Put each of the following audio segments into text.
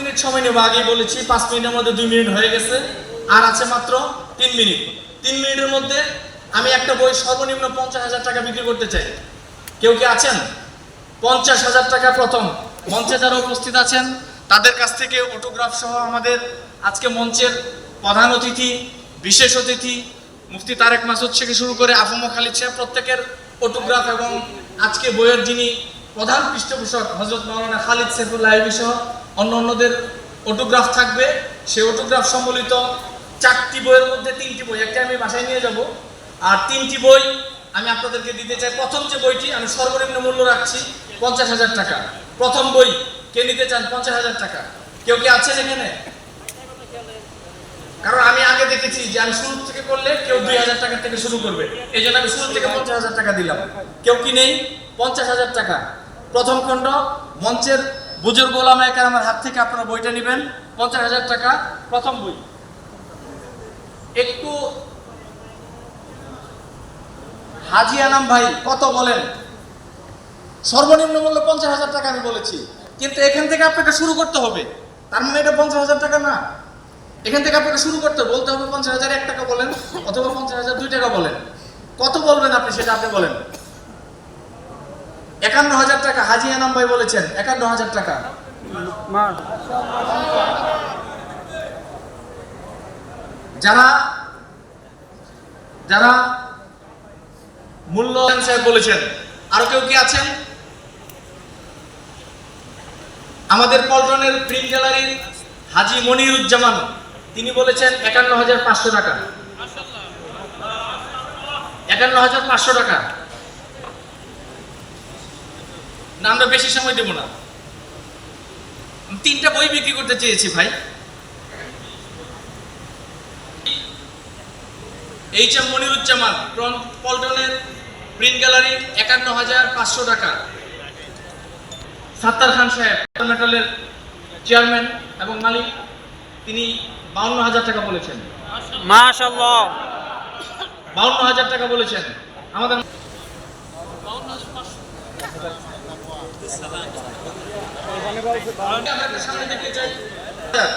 Minute সময় নেব, আগেই বলেছি, পাঁচ মিনিটের মধ্যে দুই মিনিট হয়ে গেছে। আর আছে মাত্র তিন মিনিট। তিন মিনিটের মধ্যে আমি একটা বই সর্বনিম্ন পঞ্চাশ হাজার টাকা বিক্রি করতে চাই। কেউ কি আছেন? পঞ্চাশ হাজার টাকা প্রথম। মঞ্চে যারা উপস্থিত আছেন, তাদের কাছ থেকে অটোগ্রাফ সহ আমাদের আজকে মঞ্চের প্রধান অতিথি, বিশেষ অতিথি, মুফতি তারেক মাসুদ থেকে শুরু করে আফম খালিদ সাহেব প্রত্যেকের অটোগ্রাফ এবং আজকে বইয়ের যিনি প্রধান পৃষ্ঠপোষক হজরত মাওলানা খালিদ সেফুল্লাহ সহ অন্য অন্যদের অটোগ্রাফ থাকবে। সেই অটোগ্রাফ সম্বলিত চারটি বইয়ের মধ্যে তিনটি বই, একটা আমি বাসায় নিয়ে যাব। আর তিনটি বই আমি আপনাদেরকে দিতে চাই। প্রথম যে বইটি আমি সর্বনিম্ন মূল্য রাখছি পঞ্চাশ হাজার টাকা। প্রথম বই কে নিতে চান? পঞ্চাশ হাজার টাকা। কেউ কি আছে এখানে? কারণ আমি আগে দেখেছি যে আমি শুরু থেকে করলে কেউ দুই হাজার টাকা থেকে শুরু করবে। এই জন্য আমি শুরু থেকে পঞ্চাশ হাজার টাকা দিলাম। কেউ কি নেই? পঞ্চাশ হাজার টাকা। প্রথম খণ্ড মঞ্চের বুজুর্গ ওলামায়কার আমার হাত থেকে আপনারা বইটা নেবেন, পঞ্চাশ হাজার টাকা, প্রথম বই। একটু হাজি আনাম ভাই কত বলেন? সর্বনিম্ন মূল্য পঞ্চাশ হাজার টাকা আমি বলেছি। কিন্তু এখান থেকে আপনাকে শুরু করতে হবে। তার মানে এটা পঞ্চাশ হাজার টাকা না। এখান থেকে আপনাকে শুরু করতে বলতে হবে পঞ্চাশ হাজার এক টাকা বলেন, অথবা পঞ্চাশ হাজার দুই টাকা বলেন। কত বলবেন আপনি সেটা আপনি বলেন। একান্ন হাজার টাকা হাজি আনাম ভাই বলেছেন একান্ন হাজার টাকা। যারা যারা মূল্য সাহেব বলেছেন আরও কেউ কি আছেন? আমাদের পল্টনের প্রিন্ট গ্যালারির হাজি মনিরুজ্জামান তিনি বলেছেন একান্ন হাজার পাঁচশো টাকা। একান্ন হাজার পাঁচশো টাকা। না আমরা বেশি সময় দেব না। তিনটা বই বিক্রি করতে চেয়েছি ভাই। এইচ এম মনিরুজ্জামান পল্টনের প্রিন্ট গ্যালারি একান্ন হাজার পাঁচশো টাকা। সাত্তার খান সাহেব মেটালের চেয়ারম্যান এবং মালিক তিনি বাউন্ন হাজার টাকা বলেছেন। মাশাল্লাহ বাউন্ন হাজার টাকা বলেছেন। আমাদের সামনে দেখতে চাই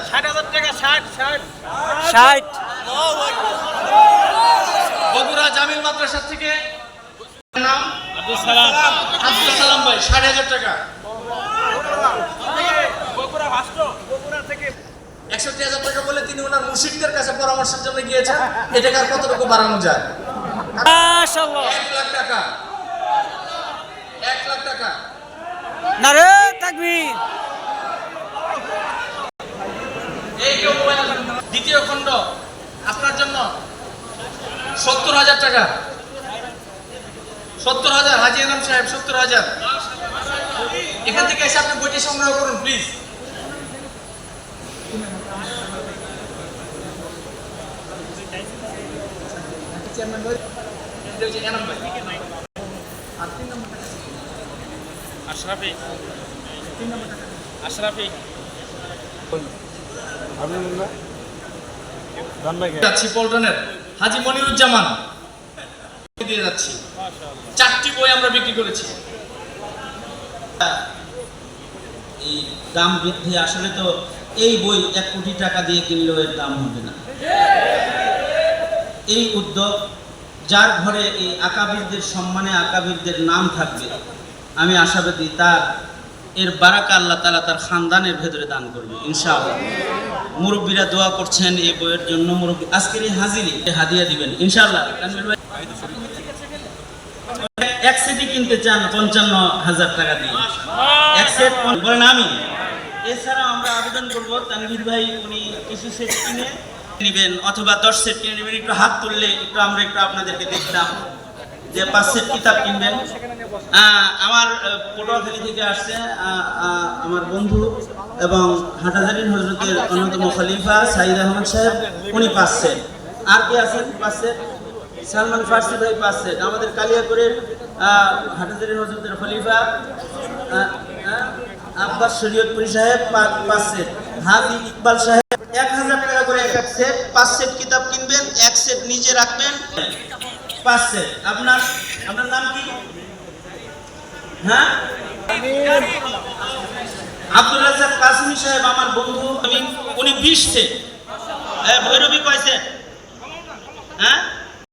ষাট হাজার টাকা ষাট ষাট। ষাট। বগুড়া জামিল মাদ্রাসা থেকে নাম আব্দুল সালাম। আব্দুল সালাম ভাই ষাট হাজার টাকা। বগুড়া ভাস্কর বগুড়া থেকে একষট্টি হাজার টাকা বলে তিনি ওনার মুশিকদের কাছে পরামর্শের জন্য গিয়েছেন। এটাকে আর কতটুকু বাড়ানো যায়? এক লাখ টাকা এক লাখ টাকা নারে তাকবীর। এই কেউ দ্বিতীয় খণ্ড আপনার জন্য সত্তর হাজার টাকা। সত্তর হাজার হাজি আনাম সাহেব সত্তর হাজার। এখান থেকে এসে আপনি বইটি সংগ্রহ করুন প্লিজ আশরাফি। আশরাফি। যাচ্ছি পল্টনের। হাজি মনিরুজ্জামান। দিয়ে যাচ্ছি। চারটি বই আমরা বিক্রি করেছি। এই দাম বৃদ্ধি আসলে তো এই বই এক কোটি টাকা দিয়ে কিনলেও এর দাম হবে না। এই উদ্যোগ যার ঘরে এই আকাবিরদের সম্মানে আকাবিরদের নাম থাকবে আমি আশাবাদী তার, এর বারাকা আল্লাহ তালা তার খানদানের ভেতরে দান করবে, ইনশাআল্লাহ। মুরব্বীরা দোয়া করছেন এই বইয়ের জন্য, মুরব্বী আজকের এই হাজিরি হাদিয়া দিবেন, ইনশাআল্লাহ। এক সিটি কিনতে চান পঞ্চান্ন হাজার টাকা দিয়ে। এক সেট বলেন আমি এছাড়া আমরা আবেদন করব, তানভীর ভাই, উনি কিছু সেট কিনে নেবেন, অথবা দশ সেট কিনে নেবেন, একটু হাত তুললে একটু আমরা একটু আপনাদেরকে দেখতাম। যে পাঁচ সেট কিতাব কিনবেন। আমার পটুয়াখালী থেকে আসছে আমার বন্ধু এবং হাটাজারির হজরতের অন্যতম খলিফা সাইদ আহমদ সাহেব, উনি পাঁচ আর কে আছেন পাঁচ সেট সালমান ফার্সি ভাই পাঁচ আমাদের কালিয়াপুরের হাটাজারির হজরতের খলিফা আব্বাস শরীয়তপুরি সাহেব পাঁচ সেট হাফি ইকবাল সাহেব, এক হাজার টাকা করে এক সেট, পাঁচ সেট কিতাব কিনবেন, এক সেট নিজে রাখবেন। পাচ্ছে আপনার আপনার নাম কি? হ্যাঁ? আব্দুল রাজাক কাসমি সাহেব, আমার বন্ধু। উনি বিশ সেট। ভৈরবী কয় হ্যাঁ?